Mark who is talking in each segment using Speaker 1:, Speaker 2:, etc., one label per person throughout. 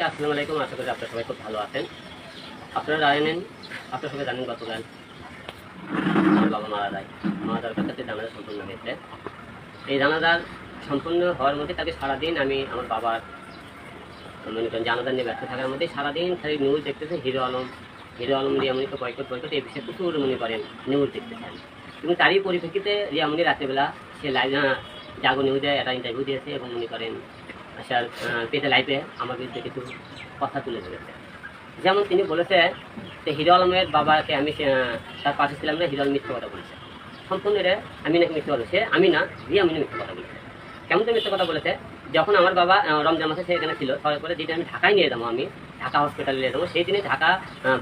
Speaker 1: সবাইকে আসসালামু আলাইকুম। আশা করি আপনারা সবাই খুব ভালো আছেন। আপনারা জানেন, আপনারা সবাই জানেন গতকাল আমার বাবা মারা যায়। মারা কাছে জানাজা সম্পূর্ণ হয়েছে। এই জানাজার সম্পূর্ণ হওয়ার মধ্যে তাকে সারাদিন আমি আমার বাবার মনে করেন জানাজা নিয়ে ব্যস্ত থাকার মধ্যে সারাদিন খালি নিউজ দেখতেছে হিরো আলম। হিরো আলম রিয়ামণি তো বয়কট বয়কট এই বিষয়ে প্রচুর মনে করেন নিউজ দেখতেছেন। এবং তারই পরিপ্রেক্ষিতে রিয়ামণি রাত্রেবেলা সে লাইভ জাগো নিউজে একটা ইন্টারভিউ দিয়েছে এবং মনে করেন আসার পেতে লাইফে বিরুদ্ধে কিছু কথা তুলে ধরেছে। যেমন তিনি বলেছে যে হিরো আলমের বাবাকে আমি তার পাশে ছিলাম না, হিরো আলম মিথ্যে কথা বলেছে। সম্পূর্ণ এটা আমি নাকি মিথ্যে কথা বলেছে? আমি না রিয়ামণি মিথ্যে কথা বলেছে। কেমন তো মিথ্যে কথা বলেছে? যখন আমার বাবা রমজান মাসে সে এখানে ছিল তারপরে পরে যেদিন আমি ঢাকায় নিয়ে যাব আমি, ঢাকা হসপিটালে নিয়ে যাব, সেই দিনে ঢাকা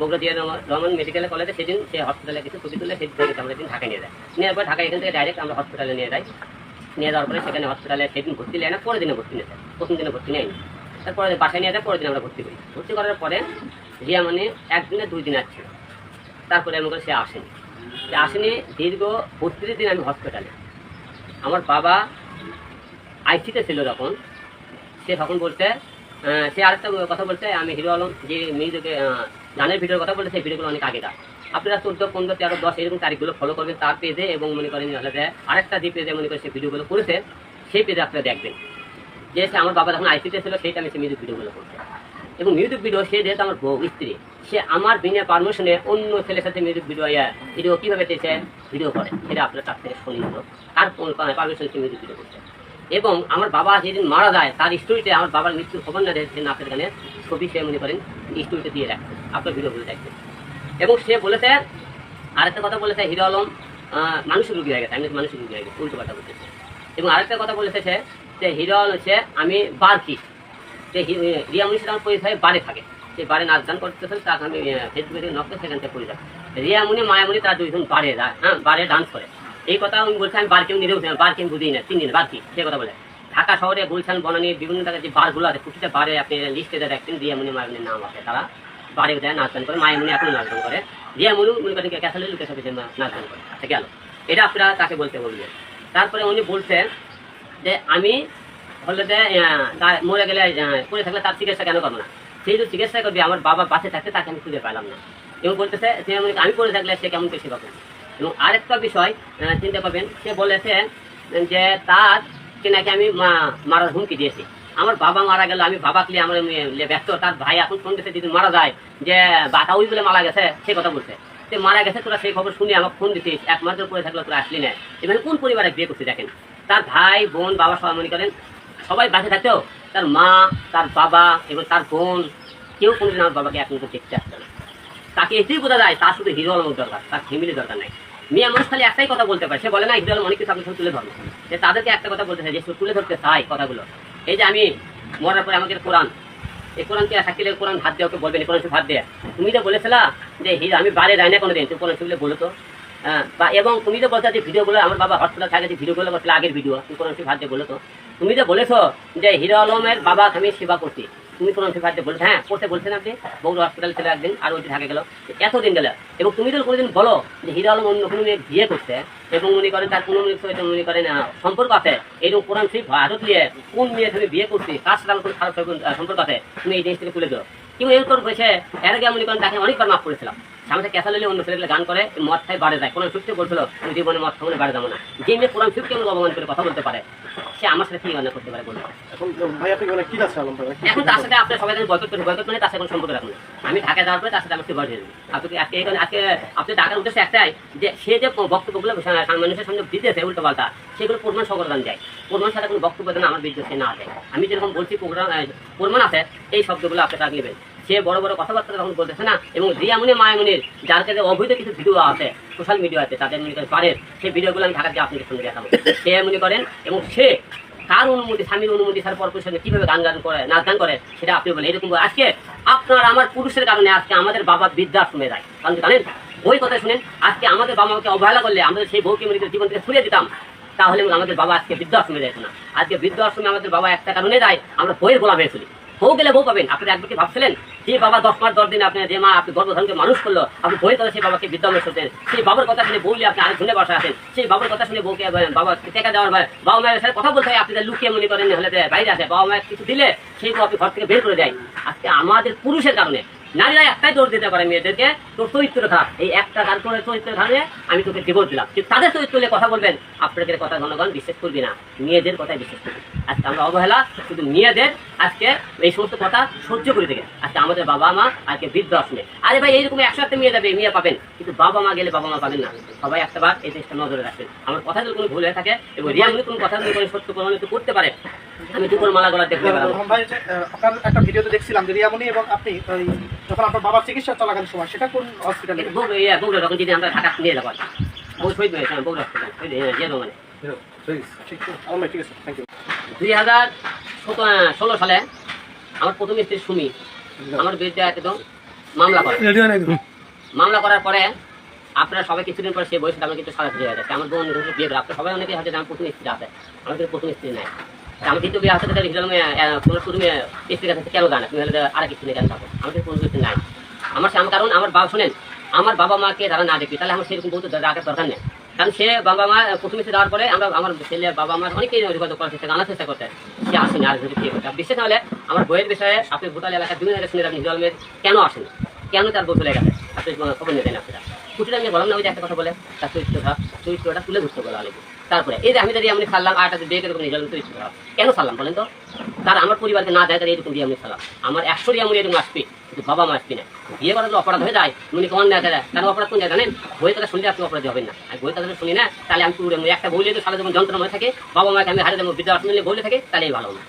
Speaker 1: বগুড়া দিয়ে রহমান মেডিকেল কলেজে সেদিন সে হসপিটালে কিছু ছবি তুলে সেদিন আমরা ঢাকায় নিয়ে যাই। নেওয়ার পর ঢাকা এখান থেকে ডাইরেক্ট আমরা হসপিটালে নিয়ে যাই। নিয়ে যাওয়ার পরে সেখানে হসপিটালে সেদিন ভর্তি নেয় না পরের দিনে ভর্তি নিয়ে যায় প্রথম দিনে ভর্তি নেয়নি। তারপরে বাসায় নিয়ে যায় পরের দিন আমরা ভর্তি করি। ভর্তি করার পরে রিয়া মানে একদিনে দুই দিন আসছিল তারপরে আমি করে সে আসেনি। সে আসেনি দীর্ঘ বত্রিশ দিন আমি হসপিটালে আমার বাবা আইসিতে ছিল তখন সে তখন আহ, সে আরেকটা কথা বলছে আমি হিরো আলম যে মিউজিকে গানের ভিডিওর কথা বলছে সেই ভিডিওগুলো অনেক আগে আগেকার। আপনারা চোদ্দ, পনেরো, তেরো, দশ এরকম তারিখগুলো ফলো করবেন তার পেজে এবং মনে করেন আরেকটা যে পেজে মনে করেন সে ভিডিওগুলো করেছে, সেই পেজে আপনারা দেখবেন। যে সে আমার বাবা যখন আইসিতে ছিল, সেই টাইমে সে মিউজিক ভিডিওগুলো করছে। এবং মিউজিক ভিডিও সে যেহেতু আমার বউ, স্ত্রী, সে আমার বিনা পারমিশনে অন্য ছেলের সাথে মিউজিক ভিডিও ভিডিও কীভাবে দিয়েছে ভিডিও করে, সেটা আপনার কাছ থেকে শুনি হলো তার পারমিশন সে মিউজিক ভিডিও করছে। এবং আমার বাবা যেদিন মারা যায়, তার স্টোরিতে আমার বাবার মৃত্যুর খবর না দেখছে নাচের গানে ছবি সে মনে করেন স্টোরিতে দিয়ে রাখছে। আপনার ভিডিওগুলো দেখবেন। এবং সে বলেছে, আরেকটা কথা বলেছে হিরো আলম মানসিক রুগী হয়ে গেছে, আমি মানসিক রুগী হয়ে গেছে, উল্টো কথা বলতেছে এবং আরেকটা কথা বলেছে সে, যে হিরো আলম হচ্ছে, আমি বারকি যে রিয়া মুনিশ আমার পরিচয় বারে থাকে। সে বারে নাচ গান করতেছেন তাকে আমি ফেসবুকে থেকে নকলে সেখান থেকে পরিচয়। রিয়া মুনি মায়ামুনি তারা দুইজন বারে হ্যাঁ বারে ডান্স করে। এই কথা আমি বলছি, আমি বারকে নিজেও বারকে আমি বুঝি না তিন দিন বারকি সে কথা বলে। ঢাকা শহরে গুলশান, বনানী, বিভিন্ন জায়গায় যে বারগুলো আছে, প্রতিটা বারে আপনি লিস্টে দেখবেন রিয়া মুনি মায়ামুনির নাম আছে, তারা বাড়ি দেয় নাচ গান করে মায়ামুনি এখন নাচ গান করে রিয়া মুনি মনে করেন ক্যাসালে লুকে সাথে নাচ গান করে। আচ্ছা গেল। এটা আপনারা তাকে বলতে বলবেন তারপরে উনি বলছেন যে, আমি হলে যে মরে গেলে পড়ে থাকলে তার চিকিৎসা কেন করব না? সেই যে চিকিৎসা করবে, আমার বাবা বাঁচে থাকতে তাকে আমি খুঁজে পেলাম না। এবং বলতেছে, সে আমি পড়ে থাকলে সে কেমন করে সেবা করবে? এবং আরেকটা বিষয় চিন্তা করবেন, সে বলেছে যে, তার কে নাকি আমি মারার হুমকি দিয়েছি। আমার বাবা মারা গেল, আমি বাবাকে নিয়ে আমার ব্যস্ত। তার ভাই এখন ফোন দিতে যদি মারা যায়, যে বাতাউই বলে মারা গেছে, সে কথা বলছে। সে মারা গেছে, তোরা সেই খবর শুনে আমাকে ফোন দিতিস এক মাস পরে থাকলে তোরা আসলি না। এখানে কোন পরিবারে বিয়ে করছি দেখেন? তার ভাই, বোন, বাবা সবাই মনে করেন। সবাই বাসে থাকতেও তার মা, তার বাবা, এবং তার বোন, কেউ কোনোদিন আমার বাবাকে মিনিট দেখতে আসছে না। তাকে এসেই বোঝা যায়, তার শুধু হিরো আলমের দরকার, তার ফ্যামিলি দরকার নাই। মেয়ে মানুষ খালি একটাই কথা বলতে পারে, সে বলে না, হিরো আলম অনেক কিছু আপনার তুলে ধরবো। যে তাদেরকে একটা কথা বলতে চাই, যে তুলে ধরতে চাই কথাগুলো। এই যে আমি মরার পরে আমাকে কোরআন এই কোরআনকে থাকিলে কোরআন ভাত দেওয়া ওকে বলবেন কোরআন হাত দেয়া। তুমি তো বলেছিলা যে হিরো আমি বাইরে যাই না কোনোদিন তুমি কোরআন সেগুলো বলো তো। হ্যাঁ, বা এবং তুমি তো বলছো যে ভিডিওগুলো আমার বাবা হসপিটাল থাকে যে ভিডিওগুলো করছিল আগের ভিডিও তুমি কোরআন হাত দিয়ে বলো তো। তুমি তো বলেছ যে হিরো আলমের বাবা আমি সেবা করছি তুমি কোনো দিয়ে বলছো হ্যাঁ করতে বলছেন আপনি বৌদ্ধ হসপিটাল ছিল একদিন আর ওইটি ঢাকা গেল। এতদিন গেলে। এবং তুমি তো কোনোদিন বলো যে হিরো আলম অন্য কোনো মেয়ে বিয়ে করছে, এবং মনে করেন তার কোনো মেয়ের সঙ্গে মনে করেন সম্পর্ক আছে এরকম কোরআন শরীফ ভারত নিয়ে কোন মেয়ে তুমি বিয়ে করছি কাজ আমার কোনো খারাপ সম্পর্ক আছে, তুমি এই জিনিসটাকে তুলে দাও কিন্তু এরকম হয়েছে, এর আগে মনে করেন তাকে অনেকবার মাফ করেছিলাম। সামনে ক্যাসা লিলে অন্য ছেলেগুলো গান করে মদ খাই বাড়ে যায়। কোরআন শিখতে বলছিল আমি জীবনে মদ খাব বাড়ে যাব না। যে মেয়ে কোরআন শিখতে আমাকে অপমান করে কথা বলতে পারে। সে আমার সাথে কি গান করতে পারে বলব
Speaker 2: এখন কি
Speaker 1: তার সাথে আপনার সবাই বয়কট করে বয়কট মানে তার সাথে কোনো সম্পর্ক রাখুন আমি ঢাকায় যাওয়ার পরে তার সাথে আমাকে বয়স আপনি আজকে এখানে আজকে আপনি ঢাকার উদ্দেশ্যে একটাই যে সে যে বক্তব্যগুলো মানুষের সামনে দিতেছে উল্টো পাল্টা সেগুলো প্রমাণ সকলদান যায় প্রমাণ সাথে কোনো বক্তব্য যেন আমার বিদ্যুৎ না আসে আমি যেরকম বলছি প্রোগ্রাম প্রমাণ আছে এই শব্দগুলো আপনি তাকে নেবেন। সে বড় বড় কথাবার্তা তখন বলতেছে না। এবং রিয়ামুনি মায়ামুনির যার কাছে অবৈধ কিছু ভিডিও আছে সোশ্যাল মিডিয়া আছে, তাদের মনে করেন পারেন, সেই ভিডিওগুলো আমি ঢাকাতে আপনাদের সঙ্গে দেখাবো। সে মনে করেন এবং সে কার অনুমতি, স্বামীর অনুমতি ছাড়া পর পুরুষের কীভাবে গান গান করে, নাচ গান করে, সেটা আপনি বলেন। এরকম আজকে আপনার আমার পুরুষের কারণে আজকে আমাদের বাবা বৃদ্ধাশ্রমে যায়। কারণ জানেন? ওই কথা শুনেন, আজকে আমাদের বাবা মাকে অবহেলা করলে আমাদের সেই বউকে মনে জীবন থেকে ছুড়ে দিতাম, তাহলে আমাদের বাবা আজকে বৃদ্ধাশ্রমে যেত না। আজকে বৃদ্ধাশ্রমে আমাদের বাবা একটা কারণে যায়, আমরা বইয়ের গোলাম হয়ে চলি। বউ গেলে বউ পাবেন আপনারা একবার ভাবছিলেন? যে বাবা দশ মাস, দশ দিন আপনি যে মা আপনি গর্ভধারণকে মানুষ করল, আপনি বই করে সেই বাবাকে বিদ্যালয় শুনতেন সেই বাবার কথা শুনে বললে আপনি আর ধুনে বসে আছেন। সেই বাবার কথা শুনে বউকে বাবা, টেকা দেওয়ার ভাই বাবা মায়ের সাথে কথা বলতে হয়, আপনি লুকিয়ে মনে করেন হলে বাইরে আছে বাবা মায়ের কিছু দিলে সেই আপনি ঘর থেকে বের করে দেয়। আজকে আমাদের পুরুষের কারণে নারীরা একটাই দৌড় দিতে পারে মেয়েদেরকে, তোর চরিত্র খারাপ এই একটা গান করে চরিত্র কারণে আমি তোকে ডিভোর্স দিলাম। কিন্তু তাদের চরিত্র নিয়ে কথা বলবেন, আপনাদের কথা জনগণ বিশ্বাস করবি না। মেয়েদের কথাই বিশ্বাস করবি। আজকে আমরা অবহেলা, শুধু মেয়েদের আজকে এই সমস্ত কথা সহ্য করে থেকে। আজকে আমাদের বাবা মা, আজকে বৃদ্ধ আসলে। আরে ভাই, এইরকম একশো একটা মেয়ে যাবে, মেয়ে পাবেন। কিন্তু বাবা মা গেলে বাবা মা পাবেন না। সবাই একটা বার এই দেশটা নজরে রাখবেন। আমার কথা যদি কোনো ভুল হয়ে থাকে এবং রিয়া যদি কোনো কথা যদি কোনো সত্য প্রমাণিত করতে পারে। আমি দুপুর মালা গলা দেখতে
Speaker 2: রহমান ভাই আপনার একটা ভিডিওতে দেখছিলাম যে রিয়ামণি এবং আপনি যখন আপনার বাবার চিকিৎসা চলাকালীন সময় সেটা কোন হসপিটালে
Speaker 1: বগুড়া ইয়ে, বগুড়া যদি আমরা ঢাকা নিয়ে যাব বহু শহীদ হয়েছে বগুড়া যে, যে মানে। দুই হাজার ষোলো সালে আমার প্রথম স্ত্রী সুমি আমার বিরুদ্ধে একদম মামলা করে। মামলা করার পরে আপনারা সবাই কিছুদিন পরে সে বয়সে আমার কিন্তু সারা ফিরে যাচ্ছে আমার বোন বিয়ে করে আপনার সবাই অনেকে হয়তো যে আমার প্রথম স্ত্রী আছে। আমার কিন্তু প্রথম স্ত্রী নাই। তা আমি দ্বিতীয় বিয়ে আসতে স্ত্রীর কাছে কেন জানা তুমি কেন থাকো আমার কিন্তু সে- কারণ, আমার বাবা, শোনেন, আমার বাবা মাকে যারা না দেখবি তাহলে আমার সেরকম বলতে রাখার দরকার নেই। কারণ সে বাবা মা প্রথম স্ত্রী দেওয়ার পরে আমরা, আমার ছেলে বাবা মা অনেকেই যোগাযোগ করার চেষ্টা, জানার চেষ্টা করতে। সে আসেনি আর যদি বিয়ে করতে। আর বিশেষ হলে আমার বইয়ের বিষয়ে আপনি ভোটাল এলাকার বিভিন্ন শুনে আপনি জন্মের কেন আসেন? কেন তার বউ চলে গেছে? আপনি খবর নিতেন আপনারা? খুঁটিটা আমি বললাম না, ওই একটা কথা বলে তার তুলে বলে তারপরে, এই যে আমি আমি চরিত্র খারাপ। কেন বলেন তো? তার আমার পরিবারকে না দেয় তার এরকম বিয়ে আমি আমার একশো রিয়া এরকম আসবে, কিন্তু বাবা মা আসবি না। বিয়ে অপরাধ হয়ে যায়, উনি কেমন দেখা যায় কেন অপরাধ কোন জানেন? বই শুনলে আপনি অপরাধী হবেন না। আর বই কথা শুনি না, তাহলে আমি একটা বইলে তো সারা যখন যন্ত্রণা হয়ে থাকে, বাবা মাকে আমি হারিয়ে দেবো বিদ্যা আসলে বলে থাকে, তাহলে ভালো না।